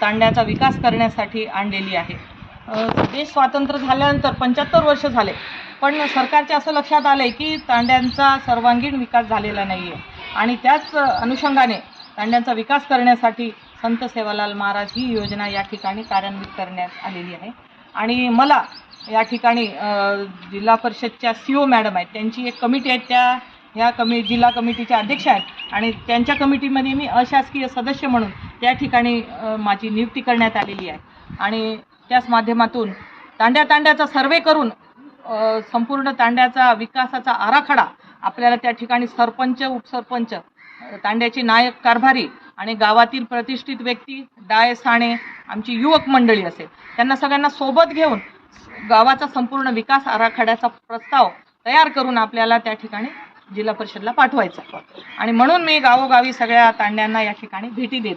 तांड्याचा विकास करण्यासाठी आणलेली आहे. देश स्वातंत्र्य झाल्यानंतर पंच्याहत्तर वर्ष झाले. पण सरकारच्या असं लक्षात आलं आहे की तांड्यांचा सर्वांगीण विकास झालेला नाही आहे आणि त्याच अनुषंगाने तांड्यांचा विकास करण्यासाठी संत सेवालाल महाराज ही योजना या ठिकाणी कार्यान्वित करण्यात आलेली आहे. आणि मला या ठिकाणी जिल्हा परिषदच्या सी ओ मॅडम आहेत त्यांची एक कमिटी आहे त्या ह्या कमी जिल्हा कमिटीच्या अध्यक्ष आहेत. आणि त्यांच्या कमिटीमध्ये मी अशासकीय सदस्य म्हणून त्या ठिकाणी माझी नियुक्ती करण्यात आलेली आहे. आणि त्याच माध्यमातून तांड्या तांड्याचा सर्वे करून संपूर्ण तांड्याचा विकासाचा आराखडा आपल्याला त्या ठिकाणी सरपंच उपसरपंच तांड्याची तांड्याचे नायक कारभारी आणि गावातील प्रतिष्ठित व्यक्ती डाय साणे आमची युवक मंडळी असेल त्यांना सगळ्यांना सोबत घेऊन गावाचा संपूर्ण विकास आराखड्याचा प्रस्ताव तयार करून आपल्याला त्या ठिकाणी जिल्हा परिषदला पाठवायचा. आणि म्हणून मी गावोगावी सगळ्या तांड्यांना या ठिकाणी भेटी देत